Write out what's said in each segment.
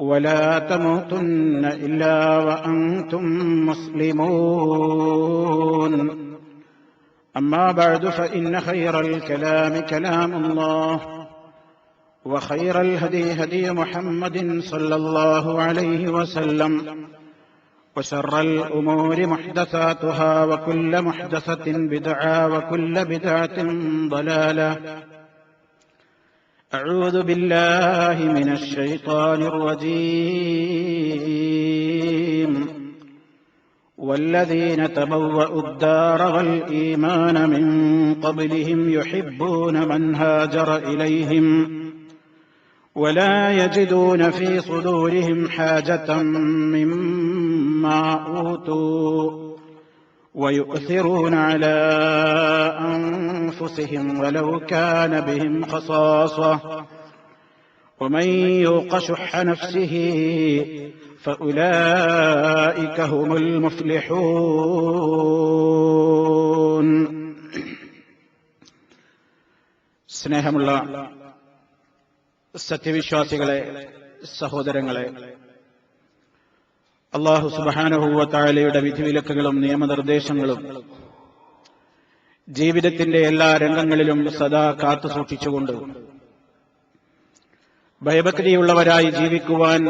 ولا تموتن إلا وأنتم مسلمون. أما بعد فإن خير الكلام كلام الله وخير الهدي هدي محمد صلى الله عليه وسلم وشر الأمور محدثاتها وكل محدثة بدعة وكل بدعة ضلالة. أعوذ بالله من الشيطان الرجيم. والذين تبوأوا الدار والإيمان من قبلهم يحبون من هاجر إليهم ولا يجدون في صدورهم حاجة مما أوتوا. ويؤثرون على أنفسهم ولو كان بهم خصاصة ومن يوق شح نفسه فأولئك هم المفلحون സ്നേഹമുള്ള സത്യവിശ്വാസികളെ സഹോദരങ്ങളെ അള്ളാഹു സുബാനുഭൂവത്തായാലയുടെ വിധിവിലക്കുകളും നിയമനിർദ്ദേശങ്ങളും ജീവിതത്തിന്റെ എല്ലാ രംഗങ്ങളിലും സദാ കാത്തു സൂക്ഷിച്ചുകൊണ്ട് ഭയഭക്തിയുള്ളവരായി ജീവിക്കുവാൻ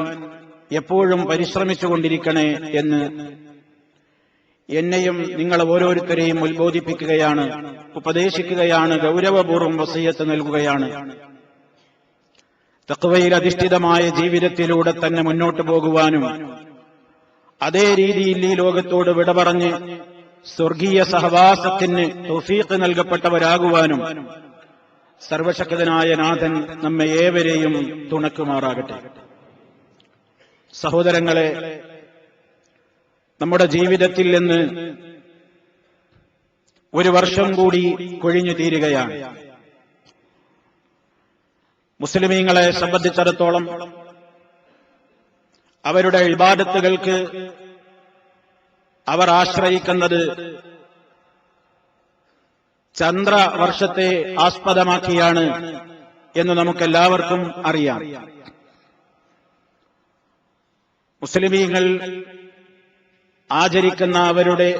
എപ്പോഴും പരിശ്രമിച്ചുകൊണ്ടിരിക്കണേ എന്ന് എന്നെയും നിങ്ങൾ ഓരോരുത്തരെയും ഉത്ബോധിപ്പിക്കുകയാണ് ഉപദേശിക്കുകയാണ് ഗൗരവപൂർവം വസീയത്ത് നൽകുകയാണ്. തക്വയിൽ അധിഷ്ഠിതമായ ജീവിതത്തിലൂടെ തന്നെ മുന്നോട്ടു പോകുവാനും അതേ രീതിയിൽ ഈ ലോകത്തോട് വിട പറഞ്ഞ് സ്വർഗീയ സഹവാസത്തിന് തൗഫീഖ് നൽകപ്പെട്ടവരാകുവാനും സർവശക്തനായ നാഥൻ നമ്മെ ഏവരെയും തുണക്കുമാറാകട്ടെ. സഹോദരങ്ങളെ നമ്മുടെ ജീവിതത്തിൽ നിന്ന് ഒരു വർഷം കൂടി കൊഴിഞ്ഞു തീരുകയാണ്. മുസ്ലിമീങ്ങളെ സംബന്ധിച്ചിടത്തോളം അവരുടെ ഇബാദത്തുകൾക്ക് അവർ ആശ്രയിക്കുന്നത് ചന്ദ്രവർഷത്തെ ആസ്പദമാക്കിയാണ് എന്ന് നമുക്കെല്ലാവർക്കും അറിയാം. മുസ്ലിമീങ്ങൾ ആചരിക്കുന്ന അവരുടെ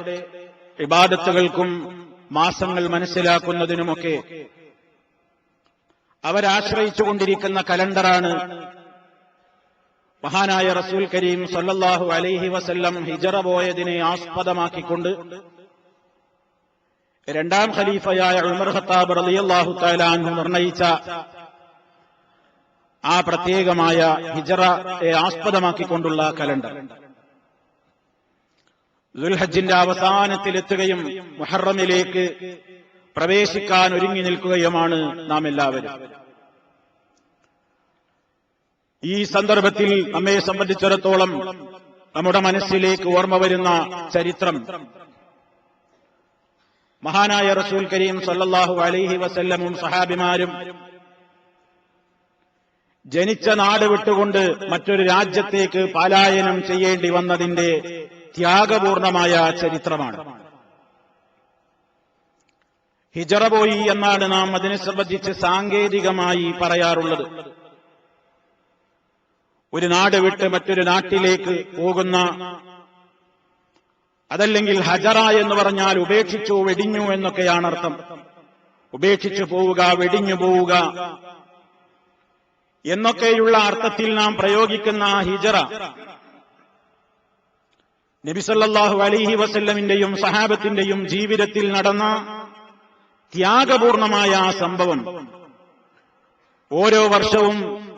ഇബാദത്തുകൾക്കും മാസങ്ങൾ മനസ്സിലാക്കുന്നതിനുമൊക്കെ അവരാശ്രയിച്ചുകൊണ്ടിരിക്കുന്ന കലണ്ടറാണ് മഹാനായ റസൂൽ കരീം സല്ലല്ലാഹു അലൈഹി വസല്ലം ഹിജറ പോയതിനെ ആസ്പദമാക്കിക്കൊണ്ട് രണ്ടാം ഖലീഫയായ ഉമർ ഖത്താബ് റളിയല്ലാഹു തആല അൻഹു നിർണയിച്ച ആ പ്രത്യേകമായ ഹിജറയെ ആസ്പദമാക്കിക്കൊണ്ടുള്ള കലണ്ടർ. ദുൽഹജ്ജിന്റെ അവസാനത്തിലെത്തുകയും മുഹറമിലേക്ക് പ്രവേശിക്കാൻ ഒരുങ്ങി നിൽക്കുകയുമാണ് നാം എല്ലാവരും ഈ സന്ദർഭത്തിൽ നമ്മെ സംബന്ധിച്ചിടത്തോളം നമ്മുടെ മനസ്സിലേക്ക് ഓർമ്മ വരുന്ന ചരിത്രം. മഹാനായ റസൂൽ കരീം സല്ലാഹു അലൈഹി വസല്ലമും സഹാബിമാരും ജനിച്ച നാട് വിട്ടുകൊണ്ട് മറ്റൊരു രാജ്യത്തേക്ക് പലായനം ചെയ്യേണ്ടി വന്നതിന്റെ ത്യാഗപൂർണമായ ചരിത്രമാണ്. ഹിജറ പോയി എന്നാണ് നാം അതിനെ സംബന്ധിച്ച് സാങ്കേതികമായി പറയാറുള്ളത്. ഒരു നാട് വിട്ട് മറ്റൊരു നാട്ടിലേക്ക് പോകുന്ന അതല്ലെങ്കിൽ ഹജറ എന്ന് പറഞ്ഞാൽ ഉപേക്ഷിച്ചു വെടിഞ്ഞു എന്നൊക്കെയാണ് അർത്ഥം. ഉപേക്ഷിച്ചു പോവുക വെടിഞ്ഞു പോവുക എന്നൊക്കെയുള്ള അർത്ഥത്തിൽ നാം പ്രയോഗിക്കുന്ന ആ ഹിജറ. നബിസല്ലാഹു അലിഹി വസല്ലമിന്റെയും സഹാബത്തിന്റെയും ജീവിതത്തിൽ നടന്ന ത്യാഗപൂർണമായ ആ സംഭവം. ഓരോ വർഷവും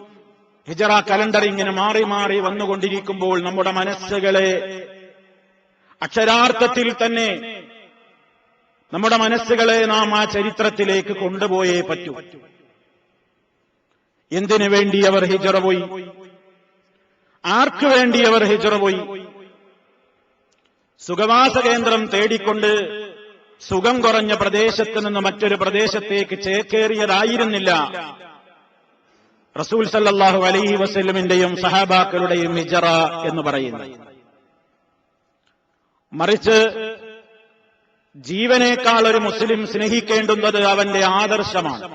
ഹിജറ കലണ്ടർ ഇങ്ങനെ മാറി മാറി വന്നുകൊണ്ടിരിക്കുമ്പോൾ നമ്മുടെ മനസ്സുകളെ അക്ഷരാർത്ഥത്തിൽ തന്നെ നമ്മുടെ മനസ്സുകളെ നാം ആ ചരിത്രത്തിലേക്ക് കൊണ്ടുപോയേ പറ്റൂ. എന്തിനു വേണ്ടി അവർ ഹിജറ പോയി? ആർക്കു വേണ്ടി അവർ ഹിജറ പോയി? സുഖവാസ കേന്ദ്രം തേടിക്കൊണ്ട് സുഖം കുറഞ്ഞ പ്രദേശത്ത് നിന്ന് മറ്റൊരു പ്രദേശത്തേക്ക് ചേക്കേറിയതായിരുന്നില്ല. റസൂൽ സല്ലാഹു അലൈഹി വസ്ലമിന്റെയും സഹാബാക്കളുടെയും ഹിജറ എന്ന് പറയുന്നു. മറിച്ച് ജീവനേക്കാൾ ഒരു മുസ്ലിം സ്നേഹിക്കേണ്ടുന്നത് അവന്റെ ആദർശമാണ്.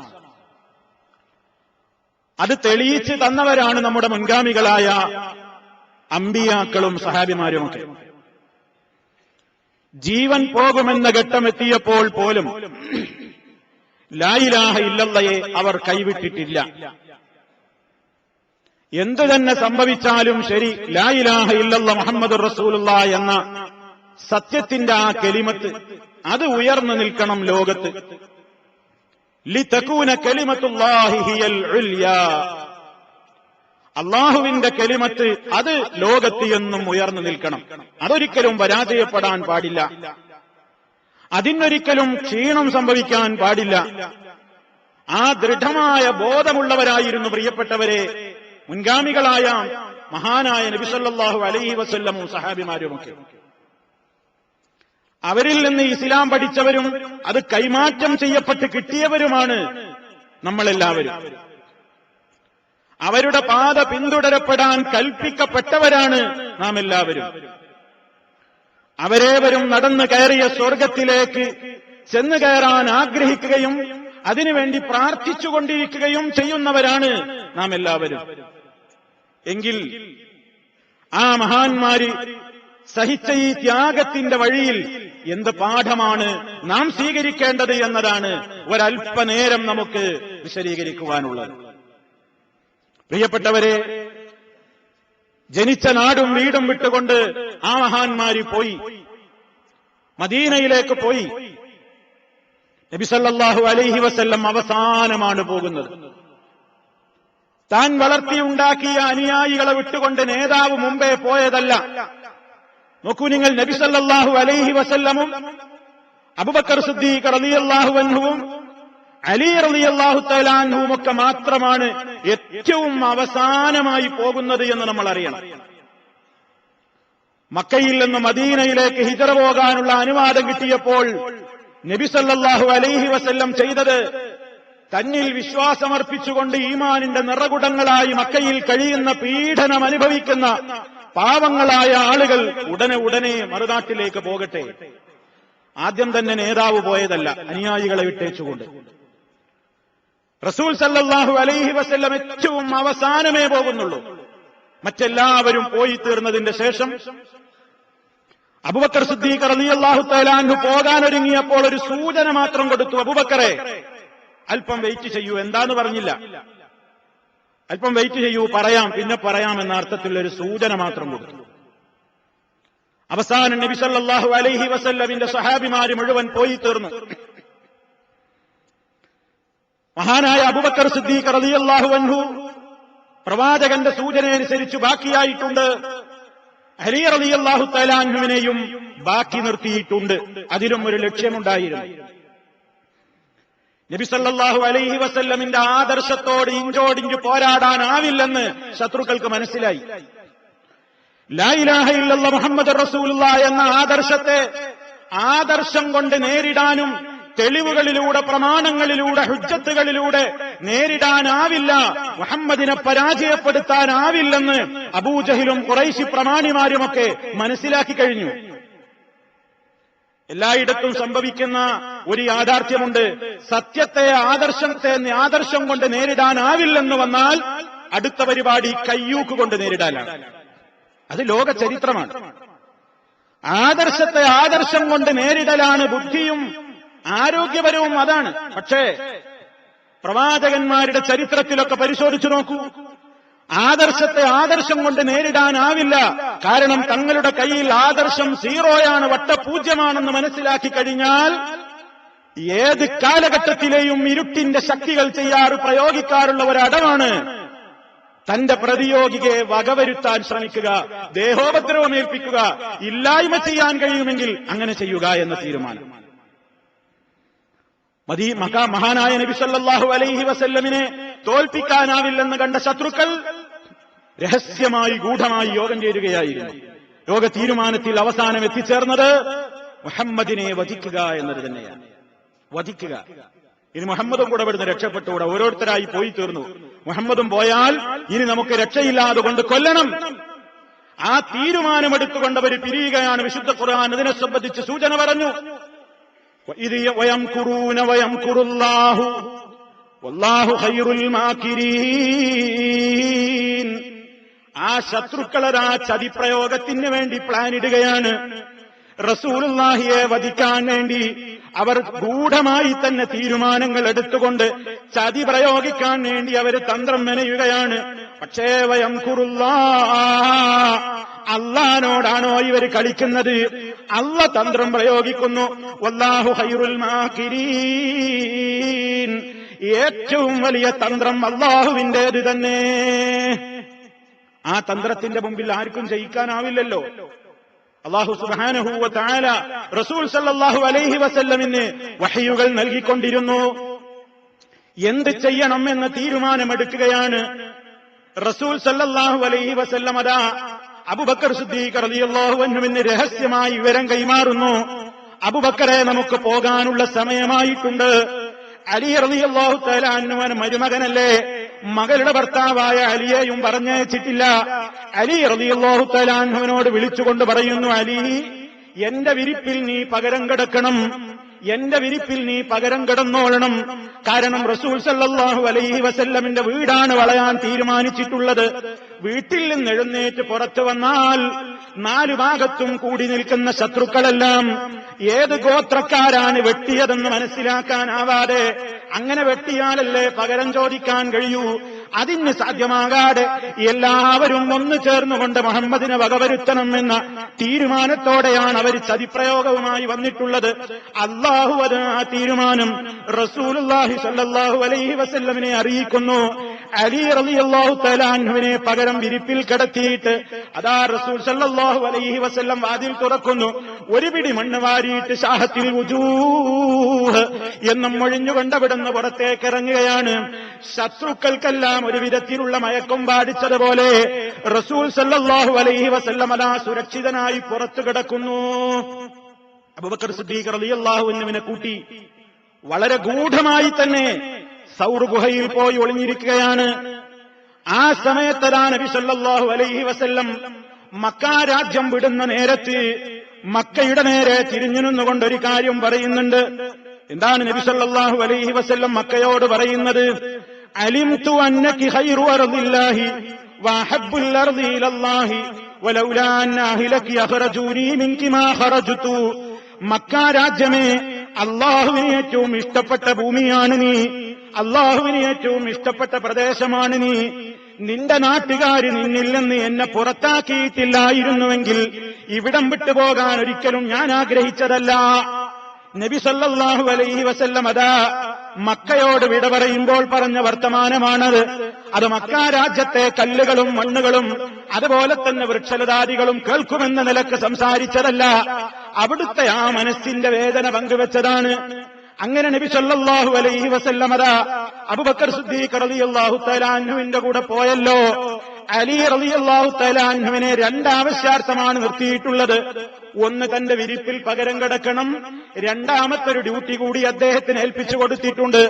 അത് തെളിയിച്ച് തന്നവരാണ് നമ്മുടെ മുൻഗാമികളായ അമ്പിയാക്കളും സഹാബിമാരുമൊക്കെ. ജീവൻ പോകുമെന്ന ഘട്ടമെത്തിയപ്പോൾ പോലും ലായിലാഹ ഇല്ലല്ലയെ അവർ കൈവിട്ടിട്ടില്ല. എന്തു തന്നെ സംഭവിച്ചാലും ശരി. ലായിലാഹ ഇല്ലല്ല മുഹമ്മദ് റസൂലുള്ള എന്ന സത്യത്തിന്റെ ആ കെലിമത്ത് അത് ഉയർന്നു നിൽക്കണം ലോകത്ത്. ലിതകൂന കലിമത്തുല്ലാഹി ഹിയൽ ഉൽയ. അള്ളാഹുവിന്റെ കെലിമത്ത് അത് ലോകത്ത് എന്നും ഉയർന്നു നിൽക്കണം. അതൊരിക്കലും പരാജയപ്പെടാൻ പാടില്ല. അതിനൊരിക്കലും ക്ഷീണം സംഭവിക്കാൻ പാടില്ല. ആ ദൃഢമായ ബോധമുള്ളവരായിരുന്നു പ്രിയപ്പെട്ടവരെ. മുൻഗാമികളായ മഹാനായ നബിസല്ലാഹു അലൈഹി വസല്ലമും സഹാബിമാരുമൊക്കെ. അവരിൽ നിന്ന് ഇസ്ലാം പഠിച്ചവരും അത് കൈമാറ്റം ചെയ്യപ്പെട്ട് കിട്ടിയവരുമാണ് നമ്മളെല്ലാവരും. അവരുടെ പാത പിന്തുടരപ്പെടാൻ കൽപ്പിക്കപ്പെട്ടവരാണ് നാം എല്ലാവരും അവരേവരും നടന്നു കയറിയ സ്വർഗത്തിലേക്ക് ചെന്നു കയറാൻ ആഗ്രഹിക്കുകയും അതിനുവേണ്ടി പ്രാർത്ഥിച്ചുകൊണ്ടിരിക്കുകയും ചെയ്യുന്നവരാണ് നാം എല്ലാവരും എങ്കിൽ ആ മഹാന്മാര് സഹിച്ച ഈ ത്യാഗത്തിന്റെ വഴിയിൽ എന്ത് പാഠമാണ് നാം സ്വീകരിക്കേണ്ടത് എന്നതാണ് ഒരൽപ്പനേരം നമുക്ക് വിശദീകരിക്കുവാനുള്ളത്. പ്രിയപ്പെട്ടവരെ ജനിച്ച നാടും വീടും വിട്ടുകൊണ്ട് ആ മഹാന്മാര് പോയി. മദീനയിലേക്ക് പോയി. നബിസല്ലാഹു അലൈഹി വസ്ല്ലം അവസാനമാണ് പോകുന്നത്. താൻ വളർത്തിയുണ്ടാക്കിയ അനുയായികളെ വിട്ടുകൊണ്ട് നേതാവ് മുമ്പേ പോയതല്ല. നോക്കൂ നിങ്ങൾ നബിസല്ലാഹു അലൈഹി വസല്ലമും അബുബക്കർ സിദ്ദീഖ് റലിയല്ലാഹു അൻഹുവും അലി റളിയല്ലാഹു തലാൻഹുവും ഒക്കെ മാത്രമാണ് ഏറ്റവും അവസാനമായി പോകുന്നത് എന്ന് നമ്മൾ അറിയണം. മക്കയിൽ നിന്ന് മദീനയിലേക്ക് ഹിജറ പോകാനുള്ള അനുവാദം കിട്ടിയപ്പോൾ നബിസല്ലാഹു അലൈഹി വസല്ലം ചെയ്തത് തന്നിൽ വിശ്വാസമർപ്പിച്ചുകൊണ്ട് ഈമാനിന്റെ നിറകുടങ്ങളായി മക്കയിൽ കഴിയുന്ന പീഡനം അനുഭവിക്കുന്ന പാവങ്ങളായ ആളുകൾ ഉടനെ ഉടനെ മറുനാട്ടിലേക്ക് പോകട്ടെ. ആദ്യം തന്നെ നേതാവ് പോയതല്ല അനുയായികളെ വിട്ടേച്ചുകൊണ്ട്. റസൂൽ സല്ലാഹു അലൈഹി വസ്ല്ലം ഏറ്റവും അവസാനമേ പോകുന്നുള്ളൂ. മറ്റെല്ലാവരും പോയി തീർന്നതിന്റെ ശേഷം അബുബക്കർ സിദ്ദീഖ് റളിയല്ലാഹു തലാൻഹു പോകാനൊരുങ്ങിയപ്പോൾ ഒരു സൂചന മാത്രം കൊടുത്തു അബുബക്കറെ അല്പം വെയിറ്റ് ചെയ്യൂ എന്താന്ന് പറഞ്ഞില്ല. അല്പം വെയിറ്റ് ചെയ്യൂ പറയാം പിന്നെ പറയാം എന്ന അർത്ഥത്തിലുള്ള ഒരു സൂചന മാത്രം കൊടുത്തു. അവസാനം നബി സല്ലാഹു അലൈഹി വസല്ലമിന്റെ സഹാബിമാര് മുഴുവൻ പോയി തീർന്നു. മഹാനായ അബുബക്കർ സിദ്ദീഖ് റളിയല്ലാഹു അൻഹു പ്രവാചകന്റെ സൂചനയനുസരിച്ച് ബാക്കിയായിട്ടുണ്ട്. അലി റളിയല്ലാഹു തലാൻഹുവിനെയും ബാക്കി നിർത്തിയിട്ടുണ്ട്. അതിലും ഒരു ലക്ഷ്യമുണ്ടായിരുന്നു. നബിസല്ലാഹു അലൈഹി വസല്ലമിന്റെ ആദർശത്തോട് ഇഞ്ചോടിഞ്ച് പോരാടാനാവില്ലെന്ന് ശത്രുക്കൾക്ക് മനസ്സിലായി. ലായിലാഹ ഇല്ലല്ല മുഹമ്മദ് റസൂലുള്ള എന്ന ആദർശത്തെ ആദർശം കൊണ്ട് നേരിടാനും തെളിവുകളിലൂടെ പ്രമാണങ്ങളിലൂടെ ഹുജ്ജത്തുകളിലൂടെ നേരിടാനാവില്ല. മുഹമ്മദിനെ പരാജയപ്പെടുത്താനാവില്ലെന്ന് അബൂജഹിലും കുറൈശി പ്രമാണിമാരുമൊക്കെ മനസ്സിലാക്കി കഴിഞ്ഞു. എല്ലായിടത്തും സംഭവിക്കുന്ന ഒരു യാഥാർത്ഥ്യമുണ്ട്. സത്യത്തെ ആദർശത്തെ ആദർശം കൊണ്ട് നേരിടാനാവില്ലെന്ന് വന്നാൽ അടുത്ത പരിപാടി കയ്യൂക്ക് കൊണ്ട് നേരിടാനാണ്. അത് ലോക ചരിത്രമാണ്. ആദർശത്തെ ആദർശം കൊണ്ട് നേരിടലാണ് ബുദ്ധിയും ആരോഗ്യപരവും അതാണ്. പക്ഷേ പ്രവാചകന്മാരുടെ ചരിത്രത്തിലൊക്കെ പരിശോധിച്ചു നോക്കൂ. ആദർശത്തെ ആദർശം കൊണ്ട് നേരിടാനാവില്ല. കാരണം തങ്ങളുടെ കയ്യിൽ ആദർശം സീറോയാണ് വട്ടപൂജ്യമാണെന്ന് മനസ്സിലാക്കി കഴിഞ്ഞാൽ ഏത് കാലഘട്ടത്തിലെയും ഇരുട്ടിന്റെ ശക്തികൾ ചെയ്യാറ് പ്രയോഗിക്കാറുള്ള ഒരടമാണ് തന്റെ പ്രതിയോഗിയെ വകവരുത്താൻ ശ്രമിക്കുക ദേഹോപദ്രവമേൽപ്പിക്കുക ഇല്ലായ്മ ചെയ്യാൻ കഴിയുമെങ്കിൽ അങ്ങനെ ചെയ്യുക എന്ന തീരുമാനം. മതി മഹാനായ നബി സല്ലല്ലാഹു അലൈഹി വസല്ലമിനെ തോൽപ്പിക്കാനാവില്ലെന്ന് കണ്ട ശത്രുക്കൾ രഹസ്യമായി ഗൂഢമായി യോഗം ചേരുകയായിരുന്നു. യോഗ തീരുമാനത്തിൽ അവസാനം എത്തിച്ചേർന്നത് മുഹമ്മദിനെ വധിക്കുക എന്നത് തന്നെയാണ്. വധിക്കുക. ഇനി മുഹമ്മദും കൂടെ ഇവിടുന്ന് രക്ഷപ്പെട്ടുകൂടെ ഓരോരുത്തരായി പോയി തീർന്നു. മുഹമ്മദും പോയാൽ ഇനി നമുക്ക് രക്ഷയില്ലാതെ കൊണ്ട് കൊല്ലണം. ആ തീരുമാനമെടുത്തുകൊണ്ടവർ പിരിയുകയാണ് വിശുദ്ധ ഖുർആൻ. അതിനെ സംബന്ധിച്ച് സൂചന പറഞ്ഞു. ഇത് വയം വല്ലാഹു ആ ശത്രുക്കളരാ ചതിപ്രയോഗത്തിന് വേണ്ടി പ്ലാൻ ഇടുകയാണ്. റസൂലുള്ളാഹിയെ വധിക്കാൻ വേണ്ടി അവർ ഗൂഢമായി തന്നെ തീരുമാനങ്ങൾ എടുത്തുകൊണ്ട് ചതി പ്രയോഗിക്കാൻ വേണ്ടി അവർ തന്ത്രം മെനയുകയാണ്. പക്ഷേ വയം കുറുള്ള അള്ളഹാനോടാണോ ഇവർ കളിക്കുന്നത്? അള്ള തന്ത്രം പ്രയോഗിക്കുന്നു. വല്ലാഹു ഹൈറുൽ ഏറ്റവും വലിയ തന്ത്രം അള്ളാഹുവിന്റേത് തന്നെ. ആ തന്ത്രത്തിന്റെ മുമ്പിൽ ആർക്കും ജയിക്കാനാവില്ലല്ലോ. അള്ളാഹു സുബാനഹുവ താല റസൂൽ സല്ലാഹു അലൈഹി വസല്ലമിന് വഹയുകൾ നൽകിക്കൊണ്ടിരുന്നു. എന്ത് ചെയ്യണം എന്ന തീരുമാനമെടുക്കുകയാണ്. റസൂൽ സല്ലാഹു അലൈഹി വസല്ലം അതാ അബുബക്കർ സിദ്ദീഖ് റളിയല്ലാഹു അൻഹുവിന് രഹസ്യമായി വിവരം കൈമാറുന്നു. അബുബക്കറെ നമുക്ക് പോകാനുള്ള സമയമായിട്ടുണ്ട്. അലി റളിയല്ലാഹു തആല അന്നുവൻ മരുമകനല്ലേ? മകളുടെ ഭർത്താവായ അലിയെയും പറഞ്ഞയച്ചിട്ടില്ല. അലി അൻഹുവിനോട് വിളിച്ചുകൊണ്ട് പറയുന്നു അലി എന്റെ വിരിപ്പിൽ നീ പകരം കിടക്കണം. എന്റെ വിരിപ്പിൽ നീ പകരം കിടന്നോളണം. കാരണം റസൂൽ സല്ലാഹു അലൈഹി വസല്ലമിന്റെ വീടാണ് വളയാൻ തീരുമാനിച്ചിട്ടുള്ളത്. വീട്ടിൽ നിന്ന് എഴുന്നേറ്റ് പുറത്തു വന്നാൽ നാലു ഭാഗത്തും കൂടി നിൽക്കുന്ന ശത്രുക്കളെല്ലാം ഏത് ഗോത്രക്കാരാണ് വെട്ടിയതെന്ന് മനസ്സിലാക്കാനാവാതെ അങ്ങനെ വെട്ടിയാലല്ലേ പകരം ചോദിക്കാൻ കഴിയൂ? അതിന് സാധ്യമാകാതെ എല്ലാവരും ഒന്നു ചേർന്നുകൊണ്ട് മുഹമ്മദിനെ വകവരുത്തണം എന്ന തീരുമാനത്തോടെയാണ് അവർ ചതിപ്രയോഗവുമായി വന്നിട്ടുള്ളത്. അള്ളാഹു അത് ആ തീരുമാനം റസൂലുല്ലാഹി സല്ലാഹു അലൈഹി വസല്ലമിനെ അറിയിക്കുന്നു. അലി റളിയല്ലാഹു തലാൻഹുവിനെ പകരം വിരിപ്പിൽ കിടത്തിയിട്ട് അതാ റസൂൽ സല്ലല്ലാഹു അലൈഹി വസല്ലം വാതിൽ തുറക്കുന്നു. ഒരു പിടി മണ്ണ് വാരിയിട്ട് ശാഹത്തിൽ എന്നും എന്നും മൊഴിഞ്ഞുകൊണ്ടവിടുന്ന് പുറത്തേക്ക് ഇറങ്ങുകയാണ് ശത്രുക്കൾക്കെല്ലാം ഒരു വിധത്തിലുള്ള മയക്കം പാടിച്ചതുപോലെ റസൂൽ സല്ലല്ലാഹു അലൈഹി വസല്ലം അതാ സുരക്ഷിതനായി പുറത്തു കിടക്കുന്നു. അബൂബക്കർ സിദ്ദീഖ് റളിയല്ലാഹു അൻഹുവിനെ കൂട്ടി വളരെ ഗൂഢമായി തന്നെ സൗർ ഗുഹയിൽ പോയി ഒളിഞ്ഞിരിക്കുകയാണ്. ആ സമയത്തതാ നബി സല്ലല്ലാഹു അലൈഹി വസല്ലം മക്ക രാജ്യം വിടുന്ന നേരത്ത് മക്കയുടെ നേരെ തിരിഞ്ഞു നിന്നുകൊണ്ട് ഒരു കാര്യം പറയുന്നുണ്ട്. എന്താണ് നബി സല്ലല്ലാഹു അലൈഹി വസല്ലം മക്കയോട് പറയുന്നത്? അലിംതു അന്നകി ഖൈറു അർദില്ലാഹി വഹബ്ബുൽ വലൗലാ മക്ക രാജ്യമേ അള്ളാഹുവിന് ഏറ്റവും ഇഷ്ടപ്പെട്ട ഭൂമിയാണ് നീ. അള്ളാഹുവിന് ഏറ്റവും ഇഷ്ടപ്പെട്ട പ്രദേശമാണ് നീ. നിന്റെ നാട്ടുകാര് നിന്നിൽ നിന്ന് എന്നെ പുറത്താക്കിയിട്ടില്ലായിരുന്നുവെങ്കിൽ ഇവിടം വിട്ടുപോകാൻ ഒരിക്കലും ഞാൻ ആഗ്രഹിച്ചതല്ല. നബി സല്ലാഹു അലൈഹി വസല്ലം അതാ മക്കയോട് വിട പറയുമ്പോൾ പറഞ്ഞ വർത്തമാനമാണത് അത് മക്ക രാജ്യത്തെ കല്ലുകളും മണ്ണുകളും അതുപോലെ തന്നെ വൃക്ഷലതാദികളും കേൾക്കുമെന്ന നിലയ്ക്ക് സംസാരിച്ചതല്ല. അവിടുത്തെ ആ മനസ്സിന്റെ വേദന പങ്കുവെച്ചതാണ്. അങ്ങനെ നബി സല്ലാഹു അലൈഹി വസല്ലം അതാ അബൂബക്കർ സിദ്ദീഖ് റളിയല്ലാഹു തആലാൻഹുവിന്റെ കൂടെ പോയല്ലോ. അലി റളിയല്ലാഹു തആലാൻഹുവിനെ രണ്ടാവശ്യാർത്ഥമാണ് നിർത്തിയിട്ടുള്ളത്. ഒന്ന് തന്റെ വിരിപ്പിൽ പകരം കിടക്കണം. രണ്ടാമത്തെ ഒരു ഡ്യൂട്ടി കൂടി അദ്ദേഹത്തിന് ഏൽപ്പിച്ചു കൊടുത്തിട്ടുണ്ട്.